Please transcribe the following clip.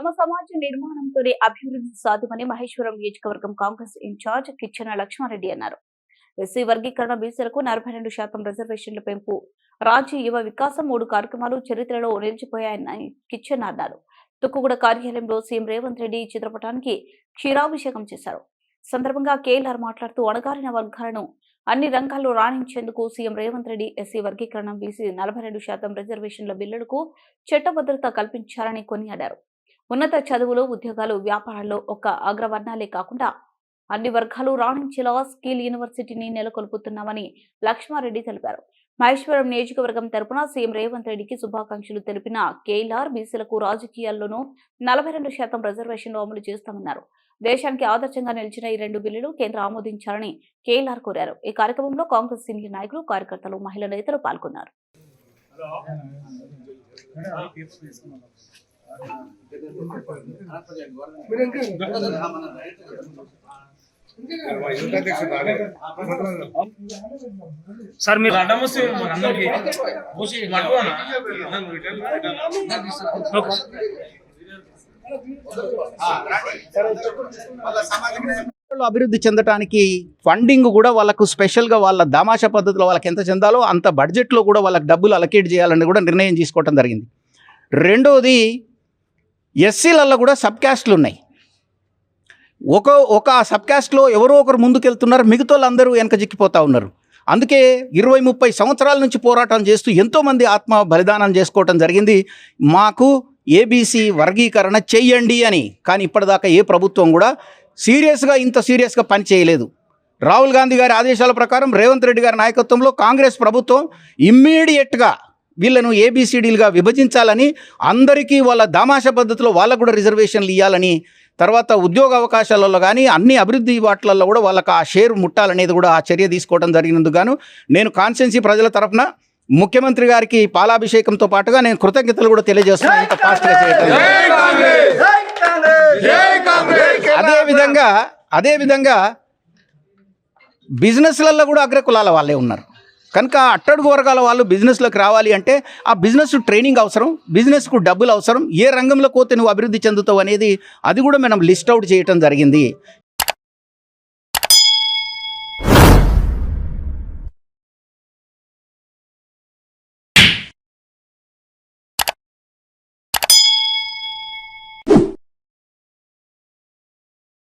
తమ సమాజ నిర్మాణంతోనే అభివృద్ధి సాధ్యమని మహేశ్వరం నియోజకవర్గం కాంగ్రెస్ ఇన్ఛార్జ్ కిచ్చన లక్ష్మారెడ్డి అన్నారు. ఎస్సీ వర్గీకరణ బీసీలకు నలభై రెండు శాతం రిజర్వేషన్ల పెంపు రాజ్య యువ వికాసం మూడు కార్యక్రమాలు చరిత్రలో నిలిచిపోయాయని కిచెన్ అన్నారు. తుక్కుగూడ కార్యాలయంలో సీఎం రేవంత్ రెడ్డి చిత్రపటానికి క్షీరాభిషేకం చేశారు. సందర్భంగా కేఎల్ఆర్ మాట్లాడుతూ అణగారిన వర్గాలను అన్ని రంగాల్లో రాణించేందుకు సీఎం రేవంత్ రెడ్డి ఎస్సీ వర్గీకరణ బీసీ నలభై రెండు శాతం రిజర్వేషన్ల బిల్లులకు చట్టభద్రత కల్పించాలని కొనియాడారు. ఉన్నత చదువులు ఉద్యోగాలు వ్యాపారాల్లో ఒక అగ్రవర్ణాలే కాకుండా అన్ని వర్గాలు రాణించేలా స్కిల్ యూనివర్సిటీని నెలకొల్పుతున్నామని లక్ష్మారెడ్డి తెలిపారు. మహేశ్వరం నియోజకవర్గం తరపున సీఎం రేవంత్ రెడ్డికి శుభాకాంక్షలు తెలిపిన కేఎల్ఆర్ బీసీలకు రాజకీయాల్లోనూ నలభై రెండు శాతం రిజర్వేషన్లు అమలు చేస్తామన్నారు. దేశానికి ఆదర్శంగా నిలిచిన ఈ రెండు బిల్లులు కేంద్రం ఆమోదించాలని కేఎల్ఆర్ కోరారు. ఈ కార్యక్రమంలో కాంగ్రెస్ సీనియర్ నాయకులు కార్యకర్తలు మహిళా నేతలు పాల్గొన్నారు. సార్ మీరు మాకు అందరికి అభివృద్ధి చెందడానికి ఫండింగ్ కూడా వాళ్ళకు స్పెషల్గా వాళ్ళ దామాషా పద్ధతిలో వాళ్ళకి ఎంత చెందాలో అంత బడ్జెట్లో కూడా వాళ్ళకి డబ్బులు అలకేట్ చేయాలని కూడా నిర్ణయం తీసుకోవటం జరిగింది. రెండోది ఎస్సీలలో కూడా సబ్ క్యాస్ట్లు ఉన్నాయి. ఒక ఒక సబ్ క్యాస్ట్లో ఎవరో ఒకరు ముందుకెళ్తున్నారు మిగతా వాళ్ళందరూ వెనక చిక్కిపోతూ ఉన్నారు. అందుకే ఇరవై ముప్పై సంవత్సరాల నుంచి పోరాటం చేస్తూ ఎంతోమంది ఆత్మ బలిదానం చేసుకోవటం జరిగింది. మాకు ఏబీసీ వర్గీకరణ చెయ్యండి అని. కానీ ఇప్పటిదాకా ఏ ప్రభుత్వం కూడా సీరియస్గా ఇంత సీరియస్గా పని చేయలేదు. రాహుల్ గాంధీ గారి ఆదేశాల ప్రకారం రేవంత్ రెడ్డి గారి నాయకత్వంలో కాంగ్రెస్ ప్రభుత్వం ఇమ్మీడియట్గా వీళ్ళను ఏబిసిడీలుగా విభజించాలని అందరికీ వాళ్ళ దామాషా పద్ధతిలో వాళ్ళకు కూడా రిజర్వేషన్లు ఇవ్వాలని తర్వాత ఉద్యోగ అవకాశాలలో కానీ అన్ని అభివృద్ధి వాటిలలో కూడా వాళ్ళకి ఆ షేర్ ముట్టాలనేది కూడా ఆ చర్య తీసుకోవడం జరిగినందుకు గాను నేను కాన్స్టెన్సీ ప్రజల తరఫున ముఖ్యమంత్రి గారికి పాలాభిషేకంతో పాటుగా నేను కృతజ్ఞతలు కూడా తెలియజేస్తున్నాను ఇంత ఫాస్ట్గా చేయటం అదే విధంగా అదే విధంగా బిజినెస్లలో కూడా అగ్రకులాల వాళ్ళే ఉన్నారు. కనుక అట్టడుగు వర్గాల వాళ్ళు బిజినెస్లోకి రావాలి అంటే ఆ బిజినెస్ ట్రైనింగ్ అవసరం బిజినెస్కు డబ్బులు అవసరం ఏ రంగంలో పోతే నువ్వు అభివృద్ధి చెందుతావు అనేది అది కూడా మనం లిస్ట్ అవుట్ చేయటం జరిగింది.